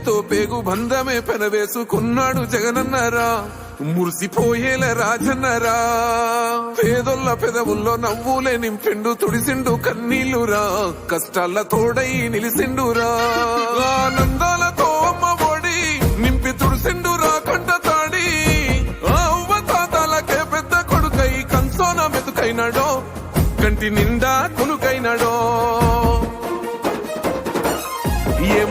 చేతితో పేగు బంధమే పెనవేసుకున్నాడు జగనన్నరా. మురిసిపోయేల రాజన్నరా. పేదొల్ల పెదవుల్లో నవ్వులే నింపిండు తుడిసిండు కన్నీళ్ళురా కష్టాల తోడై నిలిసిండురా. ఆనందాలతో అమ్మ ఒడి నింపి తుడిసిండురా కంట తాడి. అవ్వ తాతలకే పెద్ద కొడుకై కంసోన మెతుకైనాడో. కంటి నిండా కొనుకైనాడో ఏం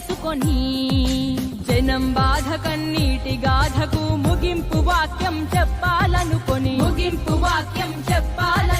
తెలుసుకొని. జనం బాధ కన్నీటి గాథకు ముగింపు వాక్యం చెప్పాలనుకొని. ముగింపు వాక్యం చెప్పాలను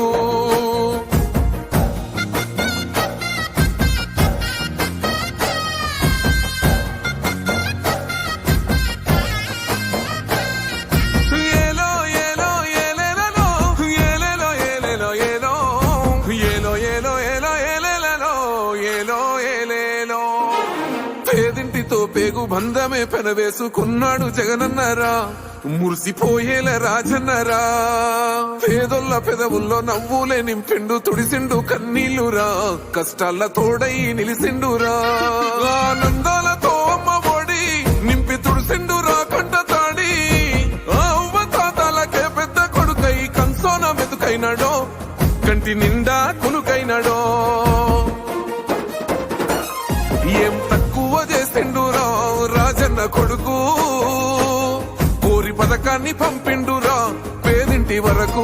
చేతితో పేగు బంధమే పెనవేసుకున్నాడు జగనన్నరా. మురిసిపోయేల రాజన్నరా. పేదొల్ల పెదవుల్లో నవ్వులే నింపిండు తుడిసిండు కన్నీళ్ళురా కష్టాల తోడై నిలిసిండురా. ఆనందాలతో అమ్మ ఒడి నింపి తుడిసిండురా కంట తాడి. ఆ అవ్వ తాతాలకే పెద్ద కొడుకై కంసోన మెతుకైనాడో కంటి నిండా కునుకైనాడో. ఏం కోరి పంపిండురా. పేదింటి వరకు